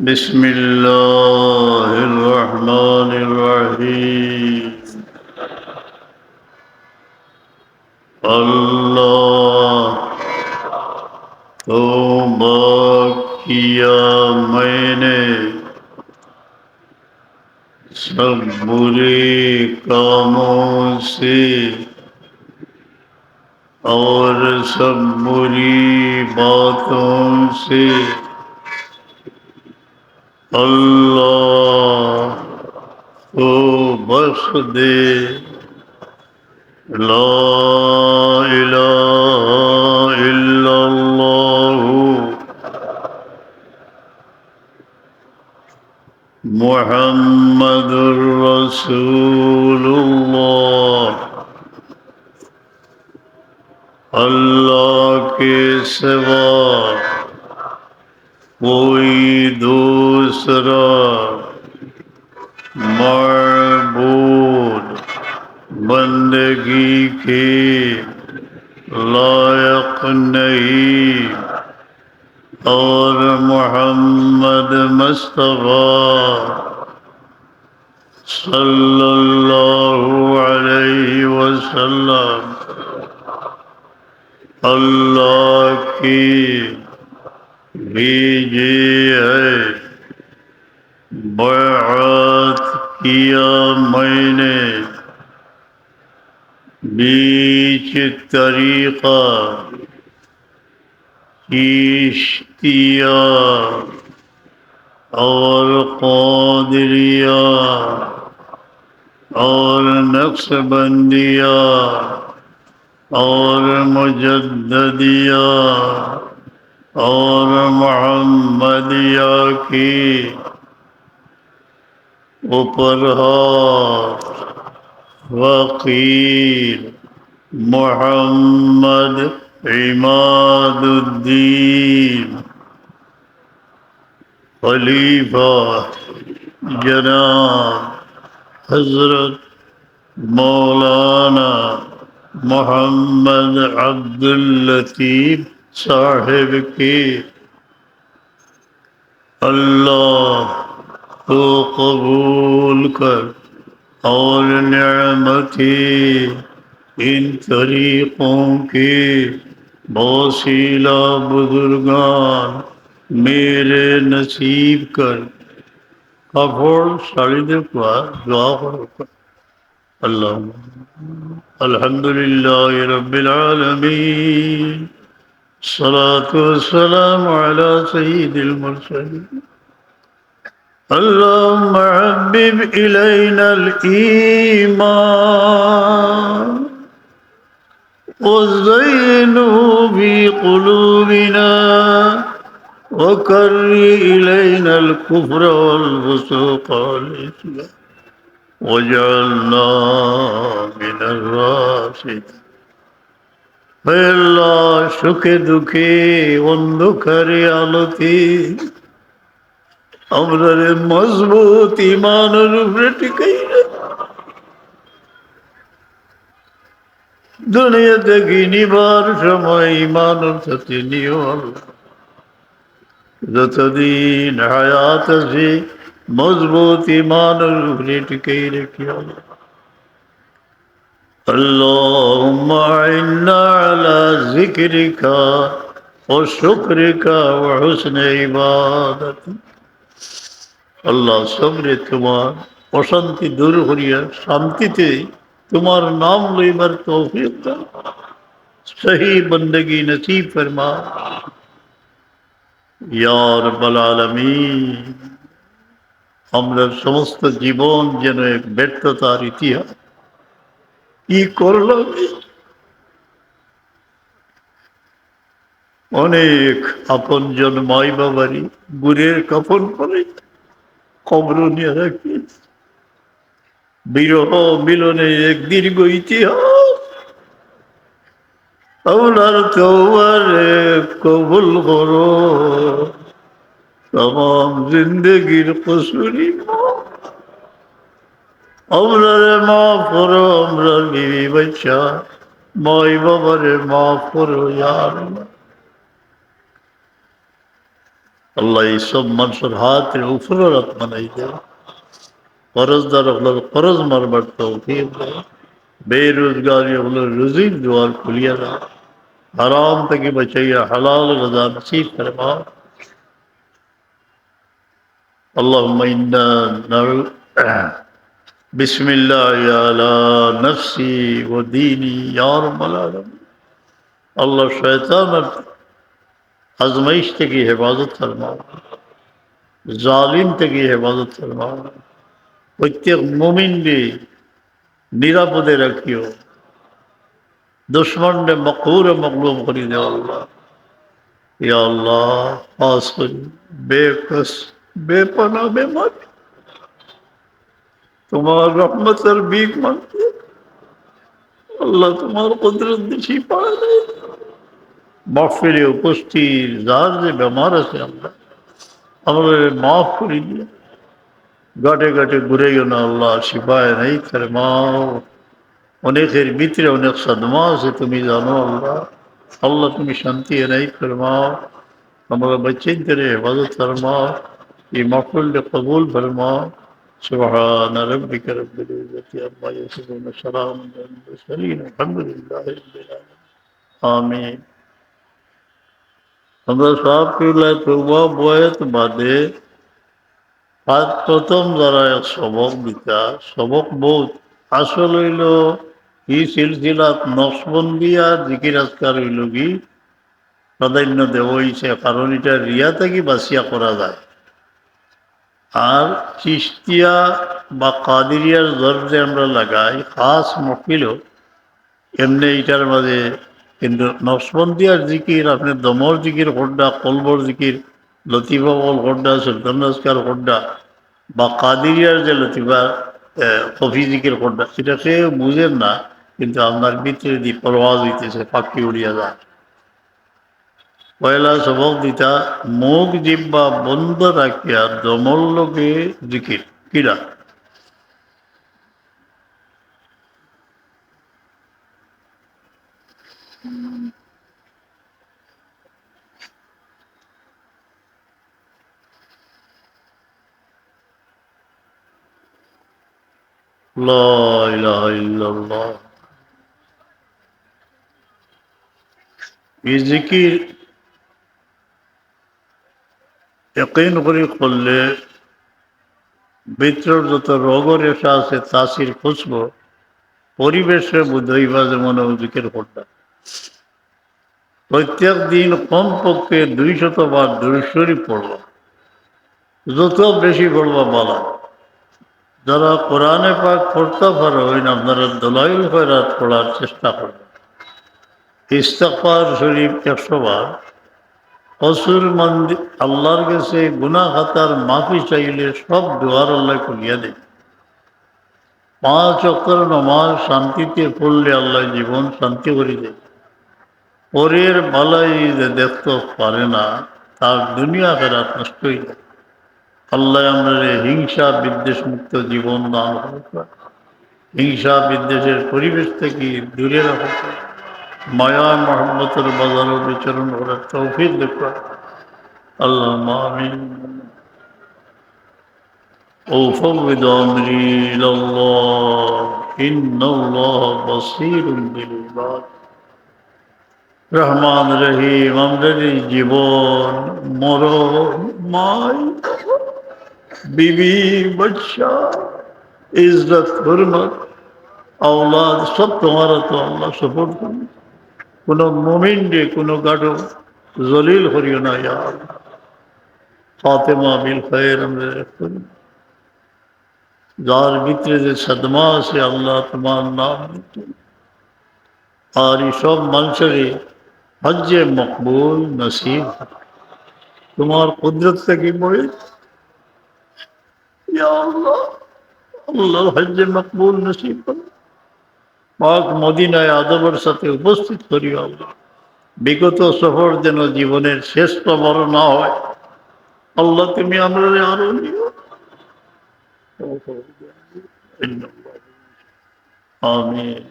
بسم الله الرحمن الرحيم. اللہ توبہ کیا میں نے؟ سب برے کاموں سے اور سب بری باتوں سے اللہ کو بخش دے لا الہ الا اللہ محمد رسول اللہ اللہ کے سوا کوئی دوسرا معبود، بندگی کے لائق نہیں۔ اور محمد مصطفیٰ صلی اللہ علیہ وسلم، اللہ کی بھیجی ہے۔ بیعت کیا میں نے بیچ طریقہ چیشتیا اور قادریا اور نقش بندیا اور مجددیا اور محمدیہ کی اوپر وقیل محمد عماد الدین خلیفہ جناب حضرت مولانا محمد عبد اللطیف صاحب کی؟ اللہ تو قبول کر اور نعمتی ان طریقوں کی بوسیلہ بزرگان میرے نصیب کر۔ کپڑ سرد کا دعا کر اللہ الحمد للہ رب العالمین۔ صلاة والسلام على سيد المرسلين اللهم حبب إلينا الإيمان وزينه في قلوبنا وكر إلينا الكفر والفسوق والإسلام واجعلنا من الراشدين হে আল্লাহ সুখে দুঃখে অন্ধকারে আলোতে আমরা রে মজবুত ইমানের উপরে টিকাই দুনিয়াতে গিনিবার সময় ইমানের সাথে নিও আল্লাহ যতদিন হায়াত আছে মজবুত ইমানের উপরে টিকাই রেখি আল্লাহ اللهم أعنا على ذكرك وشكرك وحسن عبادتك আল্লাহ সবরে তোমার অশান্তি দূর করিয়া শান্তিতে তোমার নাম লইবার তৌফিক দাও। সহি বন্দগি ফরমা। আমরা সমস্ত জীবন যেন এক ব্যর্থতার ইতিহাস। কি করলাম? অনেক আপনজন মাই বাবারি গুরের কাপন করে রাখি বিরহ মিলনে এক দীর্ঘ ইতিহাস। কবুল করো। তাম জিন্দগির কসুরি আমরারে মাফ করো, আমরা বিবি বাচ্চা মাই বাবারে মাফ করো ইয়ার আল্লাহ এইসব মানুষের হাতের উপরে রাত বানাই দেয় ফরজদার হলো ফরজ মারবার তৌফিক দেয় বেরোজগারি হলো রুজির দুয়ার খুলিয়া দেয় হারাম থেকে বাঁচাইয়া হালাল রাজা নসিব ফরমা اللهم إنا نعوذ بسم الله على نفسي وديني يا رب العالمين آزمائش کی حفاظت فرما۔ ظالم کی حفاظت فرما۔ پرتیک مومن بھی نراپدے رکھیو۔ دشمن نے مقہور مغلوم کری دے اللہ یا اللہ خاص بے کس بے پناہ، بے مات تمہار رحمت اور بیگ مانتے اللہ تمہار قدرت نشی پا رہے মাহফিলে উপস্থিত যার যে বেমার আছে আমরা আমাদের মাফ করে দিয়ে গাটে গাটে ঘুরে গেল আল্লাহ শিপায় নেই ফেরমাও অনেকের ভিতরে অনেক সাদমা আছে তুমি জানো আল্লাহ আল্লাহ তুমি শান্তি নেই ফেরমাও আমরা বচ্চেদের হেফাজত ফরমাও এই মাহফিলকে কবুল ফরমাও سبحان ربك رب العزة عما يصفون سلام على المرسلين الحمد لله رب العالمين آمين আমরা সব পিলাই তৌবা বয়ত বাদে আজ প্রথম যারা সবক দিতা সবক বহুত আসল হইল এই সিলসিলাত নকশবন্দি আর জিকির আজকার হইল কি? প্রাধান্য দেওয়া হয়েছে কারণ এটা রিয়া থেকে বাসিয়া করা যায়। আর চিস্তিয়া বা কাদিরিয়ার দরজে আমরা লাগাই, খাস মফিল এমনি এইটার মাঝে কিন্তু নকশবন্দিয়ার জিকির, আপনি দমর জিকির হড্ডা কলবর জিকির, লতিফা বল হড্ডা সুলতান হড্ডা বা কাদিরিয়ার যে লতিফা কফি জিকির হড্ডা সেটা সে বুঝেন না, কিন্তু আপনার ভিতরে দিয়ে প্রবাস হইতেছে পাখি উড়িয়া যায়। পয়লা সবক দিতা, মুখ জিব্বা বন্ধ রাখিয়া দমল লোকে জিকির। কিরা? এই জিকির একইন করে করলে ভিতরের যত রোগ রেখা আছে, তাসির খুঁজব, পরিবেশে বুঝাইবা যেমন জিকির করটা প্রত্যেক দিন কমপক্ষে দুই শতবার দুইশোরই পড়ব। যত বেশি পড়বা বলা। যারা কোরআনে পাক পড়তে পারো, ওই আপনারা দলাইল খয়রাত পড়ার চেষ্টা করবেন ইস্তফার শরীফ একশো বার। অসুর মন্দির আল্লাহর কাছে গুনা খাতার মাফি চাইলে সব দুয়ার আল্লাহ খুলিয়া দেয় পাঁচ অক্ষর নমাজ শান্তিতে পড়লে আল্লাহ জীবন শান্তি করে দেয় পরের বালাই যে দেখতে পারে না, তার দুনিয়া ফেরাত নষ্ট হয়ে যায়। আল্লাহ আমরা হিংসা বিদ্বেষ মুক্ত জীবন দান করে হিংসা বিদ্বেষের পরিবেশ থেকে দূরে রাখা মায়া মহম্মতের বাজার বিচরণ করার তৌফিক দেখা আল্লাহ আমিন أفوض أمري إلى الله إن الله بصير بالعباد রহমান রহিম আমাদের জীবন মরণ মাই বিবি বাচ্চা ইজ্জত হুরমত আওলাদ সব তোমার তো আল্লাহ সপোর্ট করবে কোনো মোমিনকে কোনো গাঢ় জলিল করিও না ইয়ার ফাতেমা বিল খয়ের আমরা করি যার ভিতরে যে সদমা আছে আল্লাহ তোমার নাম নিতে আর সব মানুষের হজ্জে মকবুল নসিব তোমার কুদরত থেকে মকবুল নসিব পাক মদিনায় আদবের সাথে উপস্থিত করি আল্লাহ বিগত সফর যেন জীবনের শ্রেষ্ঠ বড় না হয়। আল্লাহ তুমি আমরা আরও নিও। আমিন।